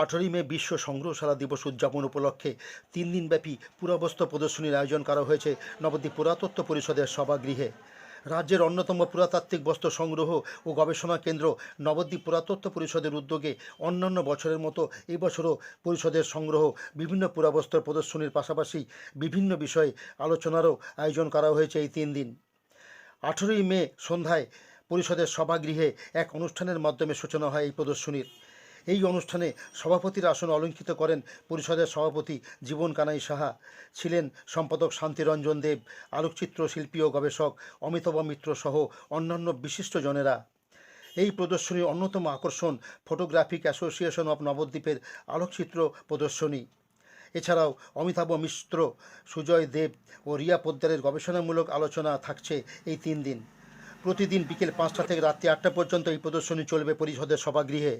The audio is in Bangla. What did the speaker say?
আঠেরোই মে বিশ্ব সংগ্রহশালা দিবস উদযাপন উপলক্ষে তিন দিনব্যাপী পুরাবস্ত্র প্রদর্শনীর আয়োজন করা হয়েছে নবদ্বীপ পুরাতত্ত্ব পরিষদের সভাগৃহে। রাজ্যের অন্যতম পুরাতাত্ত্বিক বস্ত্র সংগ্রহ ও গবেষণা কেন্দ্র নবদ্বীপ পুরাতত্ত্ব পরিষদের উদ্যোগে অন্যান্য বছরের মতো এবছরও পরিষদের সংগ্রহ বিভিন্ন পুরাবস্ত্র প্রদর্শনীর পাশাপাশি বিভিন্ন বিষয়ে আলোচনারও আয়োজন করা হয়েছে এই তিন দিন। আঠেরোই মে সন্ধ্যায় পরিষদের সভাগৃহে এক অনুষ্ঠানের মাধ্যমে সূচনা হয় এই প্রদর্শনীর। এই অনুষ্ঠানে সভাপতির আসন অলঙ্কিত করেন পরিষদের সভাপতি জীবন কানাই সাহা, ছিলেন সম্পাদক শান্তিরঞ্জন দেব, আলোকচিত্র শিল্পী ও গবেষক অমিতাভ মিত্র সহ অন্যান্য বিশিষ্টজনেরা এই প্রদর্শনীর অন্যতম আকর্ষণ ফটোগ্রাফিক অ্যাসোসিয়েশন অব নবদ্বীপের আলোকচিত্র প্রদর্শনী। এছাড়াও অমিতাভ মিশ্র সুজয় দেব ও রিয়া পোদ্দারের গবেষণামূলক আলোচনা থাকছে এই তিন দিন। প্রতিদিন বিকেল পাঁচটা থেকে রাত্রি আটটা পর্যন্ত এই প্রদর্শনী চলবে পরিষদের সভাগৃহে।